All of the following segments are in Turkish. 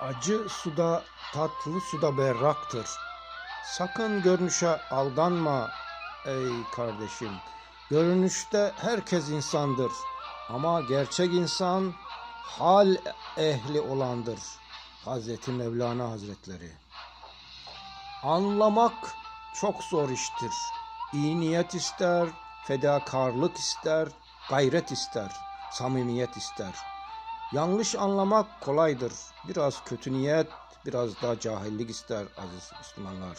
Acı suda, tatlı suda berraktır. Sakın görünüşe aldanma ey kardeşim. Görünüşte herkes insandır. Ama gerçek insan hal ehli olandır. Hazreti Mevlana Hazretleri. Anlamak çok zor iştir. İyi niyet ister, fedakarlık ister, gayret ister, samimiyet ister. Yanlış anlamak kolaydır. Biraz kötü niyet, biraz da cahillik ister aziz Müslümanlar.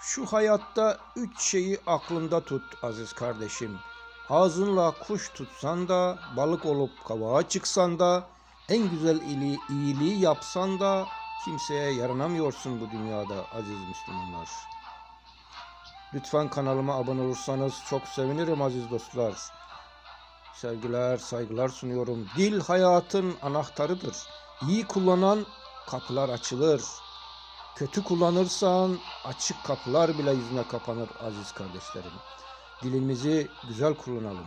Şu hayatta üç şeyi aklında tut aziz kardeşim. Ağzınla kuş tutsan da, balık olup kavağa çıksan da, en güzel iyiliği, iyiliği yapsan da kimseye yaranamıyorsun bu dünyada aziz Müslümanlar. Lütfen kanalıma abone olursanız çok sevinirim aziz dostlar. Sevgiler, saygılar sunuyorum. Dil hayatın anahtarıdır. İyi kullanan kapılar açılır. Kötü kullanırsan açık kapılar bile yüzüne kapanır aziz kardeşlerim. Dilimizi güzel kullanalım.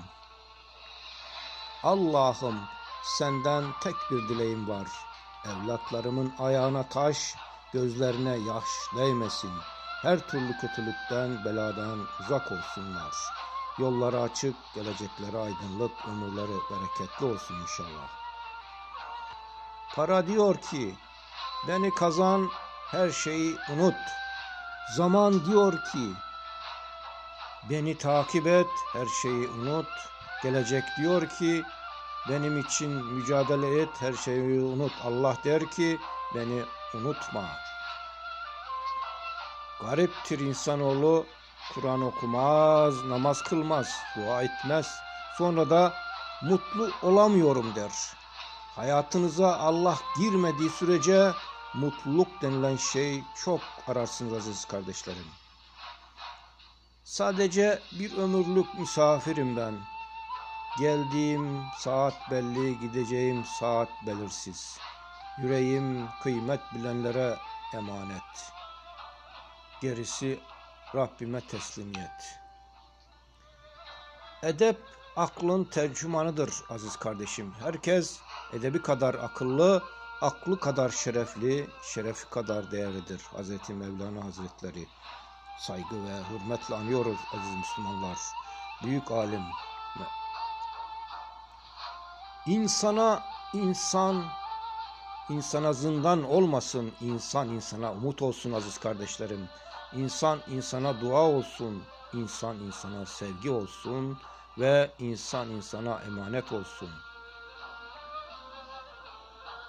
Allah'ım senden tek bir dileğim var. Evlatlarımın ayağına taş, gözlerine yaş değmesin. Her türlü kötülükten, beladan uzak olsunlar. Yolları açık, gelecekleri aydınlık, ömürleri bereketli olsun inşallah. Para diyor ki, beni kazan, her şeyi unut. Zaman diyor ki, beni takip et, her şeyi unut. Gelecek diyor ki, benim için mücadele et, her şeyi unut. Allah der ki, beni unutma. Gariptir insanoğlu, Kur'an okumaz, namaz kılmaz, dua etmez. Sonra da mutlu olamıyorum der. Hayatınıza Allah girmediği sürece mutluluk denilen şey çok ararsınız aziz kardeşlerim. Sadece bir ömürlük misafirim ben. Geldiğim saat belli, gideceğim saat belirsiz. Yüreğim kıymet bilenlere emanet. Gerisi Rabbime teslimiyet. Edep aklın tercümanıdır aziz kardeşim. Herkes edebi kadar akıllı, aklı kadar şerefli, şerefi kadar değerlidir. Hazreti Mevlana Hazretleri saygı ve hürmetle anıyoruz aziz Müslümanlar. Büyük alim. İnsana insan insana zindan olmasın, insan insana umut olsun aziz kardeşlerim. İnsan insana dua olsun, insan insana sevgi olsun ve insan insana emanet olsun.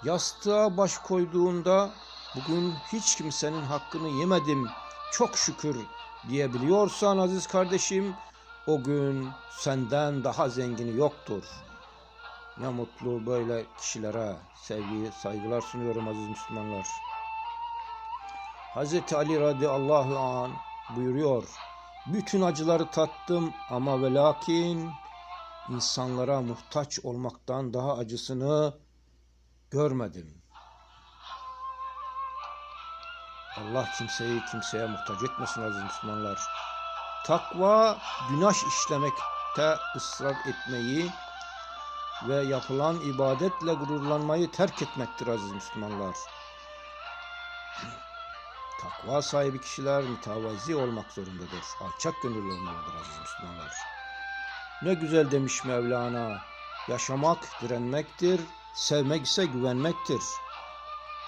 Yastığa baş koyduğunda bugün hiç kimsenin hakkını yemedim çok şükür diyebiliyorsan aziz kardeşim o gün senden daha zengini yoktur. Ne mutlu böyle kişilere sevgi, saygılar sunuyorum aziz Müslümanlar. Hz. Ali radıyallahu an buyuruyor. Bütün acıları tattım ama ve lakin insanlara muhtaç olmaktan daha acısını görmedim. Allah kimseyi kimseye muhtaç etmesin aziz Müslümanlar. Takva günah işlemekte ısrar etmeyi ve yapılan ibadetle gururlanmayı terk etmektir aziz Müslümanlar. Takva sahibi kişiler mütevazi olmak zorundadır. Alçak gönüllü olmalıdır aziz Müslümanlar. Ne güzel demiş Mevlana. Yaşamak direnmektir, sevmek ise güvenmektir.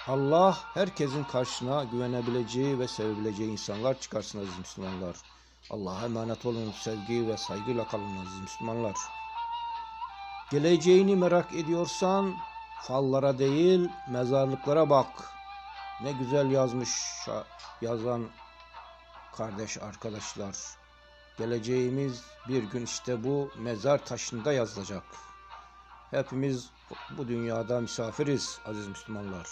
Allah herkesin karşına güvenebileceği ve sevebileceği insanlar çıkarsın aziz Müslümanlar. Allah'a emanet olun, sevgi ve saygıyla kalın aziz Müslümanlar. Geleceğini merak ediyorsan fallara değil mezarlıklara bak. Ne güzel yazmış yazan kardeş arkadaşlar. Geleceğimiz bir gün işte bu mezar taşında yazılacak. Hepimiz bu dünyada misafiriz aziz Müslümanlar.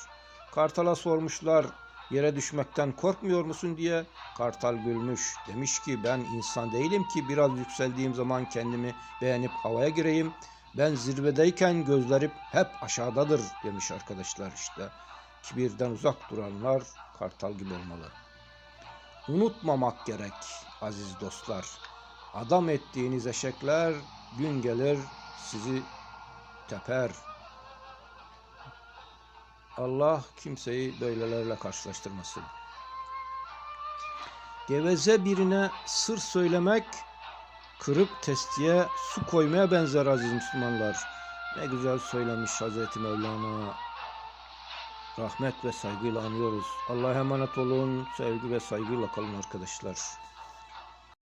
Kartal'a sormuşlar yere düşmekten korkmuyor musun diye. Kartal gülmüş. Demiş ki ben insan değilim ki biraz yükseldiğim zaman kendimi beğenip havaya gireyim. Ben zirvedeyken gözlerim hep aşağıdadır demiş arkadaşlar işte. Kibirden uzak duranlar kartal gibi olmalı. Unutmamak gerek aziz dostlar. Adam ettiğiniz eşekler gün gelir sizi teper. Allah kimseyi böylelerle karşılaştırmasın. Geveze birine sır söylemek kırık testiye su koymaya benzer aziz Müslümanlar. Ne güzel söylemiş Hazreti Mevlana. Rahmet ve saygıyla anıyoruz. Allah'a emanet olun. Sevgi ve saygıyla kalın arkadaşlar.